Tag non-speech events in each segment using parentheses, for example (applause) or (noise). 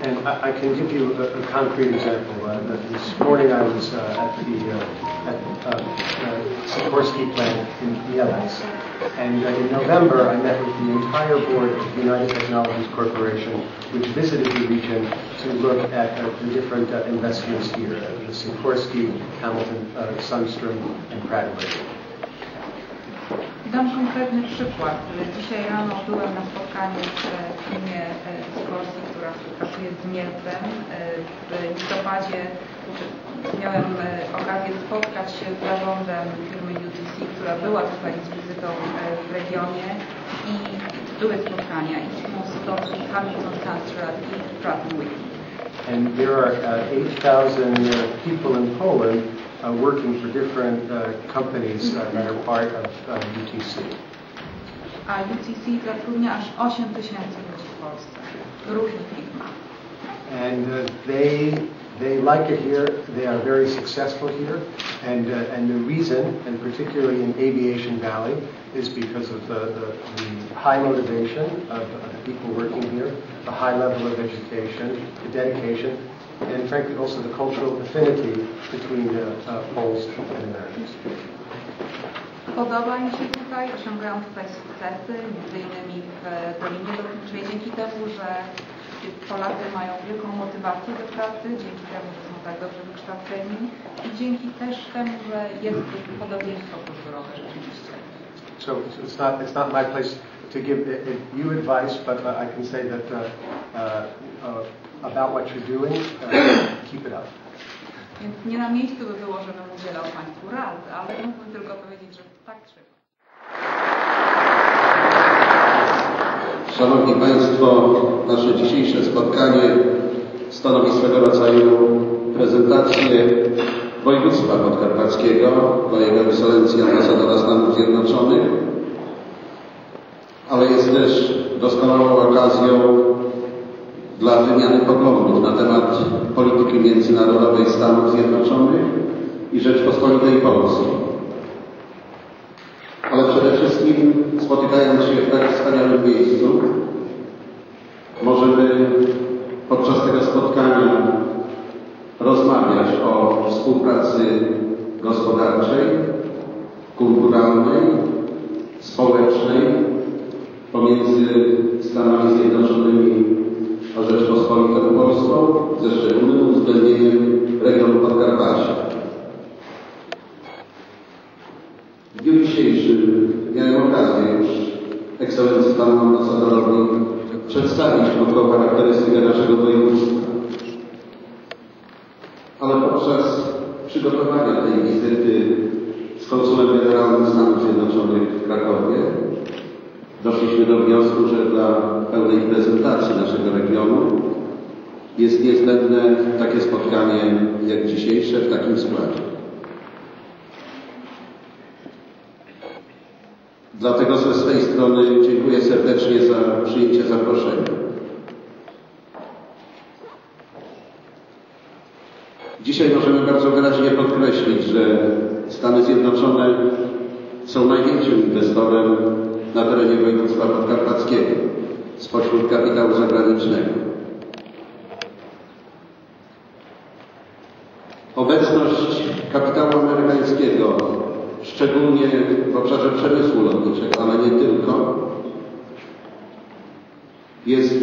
And I, I can give you a, a concrete example. Uh, this morning I was uh, at the uh, at, uh, uh, Sikorsky plant in Mielec, and uh, in November I met with the entire board of United Technologies Corporation, which visited the region to look at the different investments here, the Sikorsky, Hamilton, Sunstrom, and Pratt & Whitney. Konkretny przykład. Dzisiaj rano byłem na spotkaniu e, firmie e, Sikorsky, która współpracuje z Mielcem. E, W listopadzie miałem e, okazję spotkać się z zarządem firmy UTC, która była tutaj z wizytą w regionie i były spotkania i z firmą Hamilton Sunstrad i Pratt Whitney. And there are uh, 8,000 uh, people in Poland uh, working for different uh, companies uh, that are part of UTC. A UTC zatrudnia aż 8 tysięcy ludzi w Polsce, różnych firmach. And uh, they, they like it here. They are very successful here. And, uh, and the reason, and particularly in Aviation Valley, is because of the, the, the high motivation of, of the people working here, the high level of education, the dedication, and frankly also the cultural affinity between uh, uh, Poles and Americans. Podoba mi się tutaj, osiągają tutaj sukcesy, między innymi w Dolinie Lotniczej, dzięki temu, że Polacy mają wielką motywację do pracy, dzięki temu, że są tak dobrze wykształceni i dzięki też temu, że jest podobieństwo kulturowe rzeczywiście. So it's- not, it's not my place to give uh, uh, you advice, but uh, I can say that uh, uh, about what you're doing, uh, (coughs) keep it up. Więc nie na miejscu by było, żebym udzielał Państwu rad, ale mógłbym tylko powiedzieć, że tak trzeba. Szanowni Państwo, nasze dzisiejsze spotkanie stanowi swego rodzaju prezentację województwa podkarpackiego dla Jego Ekscelencji Ambasadora Stanów Zjednoczonych, ale jest też doskonałą okazją dla wymiany poglądów na temat polityki międzynarodowej Stanów Zjednoczonych i Rzeczpospolitej Polskiej. Ale przede wszystkim spotykając się w tak wspaniałym miejscu, możemy podczas tego spotkania rozmawiać o współpracy gospodarczej, kulturalnej, społecznej pomiędzy Stanami Zjednoczonymi Ze szczególnym uwzględnieniem regionu Podkarpacia. W dniu dzisiejszym miałem okazję już ekscelencji panu ambasadorowi przedstawić krótką charakterystykę naszego województwa. Ale podczas przygotowania tej wizyty z konsulem generalnym Stanów Zjednoczonych w Krakowie doszliśmy do wniosku, że dla pełnej prezentacji naszego regionu jest niezbędne takie spotkanie jak dzisiejsze w takim składzie. Dlatego ze swej strony dziękuję serdecznie za przyjęcie zaproszenia. Dzisiaj możemy bardzo wyraźnie podkreślić, że Stany Zjednoczone są największym inwestorem na terenie województwa podkarpackiego spośród kapitału zagranicznego. Obecność kapitału amerykańskiego, szczególnie w obszarze przemysłu lotniczego, ale nie tylko, jest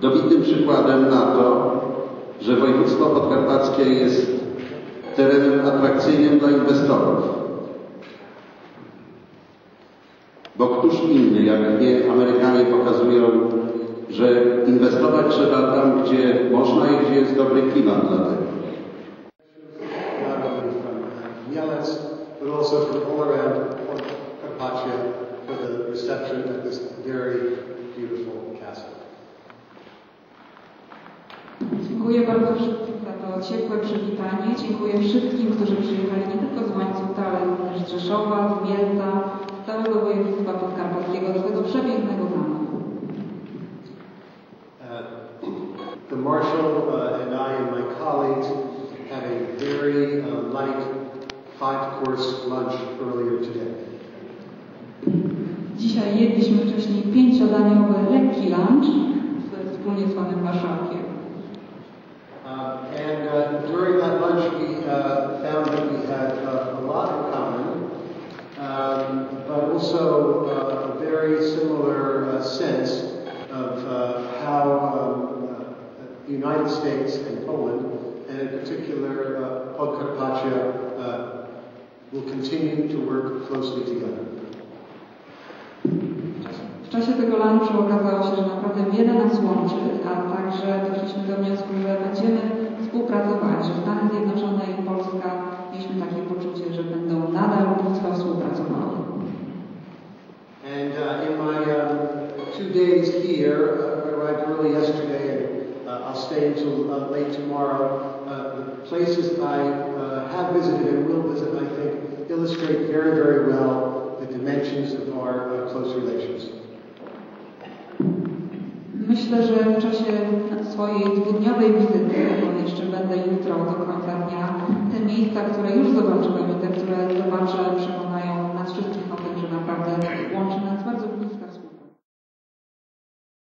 dobitnym przykładem na to, że województwo podkarpackie jest terenem atrakcyjnym dla inwestorów. Bo któż inny, jak nie Amerykanie pokazują, że inwestować trzeba tam, gdzie można i gdzie jest dobry klimat dla tego. Reception at this very beautiful castle. Dziękuję bardzo wszystkim za to ciepłe przywitanie. Dziękuję wszystkim, którzy przyjechali nie tylko z Łańcuta, ale również z Rzeszowa, z Mielca, z całego województwa podkarpackiego, tego przepięknego zamku. Uh, The marshal uh, and I and my colleagues had a very uh, light five-course lunch earlier today. Dzisiaj jedliśmy wcześniej pięciodaniowy lekki lunch wspólnie z panem marszałkiem. Uh, and uh, during that lunch we uh, found that we had uh, a lot in common, um, but also uh, a very similar uh, sense of how um, the United States and Poland, and in particular uh, Podkarpacia, will continue to work closely together. Czasie tego lunchu okazało się, że naprawdę wiele nas łączy, a także doszliśmy do wniosku, że będziemy współpracować, że Stany Zjednoczone i Polska mieliśmy takie poczucie, że będą nadal współpracowały. And uh, in my um, two days here, uh, arrived early yesterday and uh, I'll stay until uh, late tomorrow. Uh, the places I uh, have visited and will visit, I think, illustrate very, very well the dimensions of our uh, close relations. myślę, że w czasie swojej dwudniowej wizyty, bo jeszcze będę jutro do końca dnia, te miejsca, które już zobaczyłem i te, które zobaczę, przekonają nas wszystkich o tym, że naprawdę łączy nas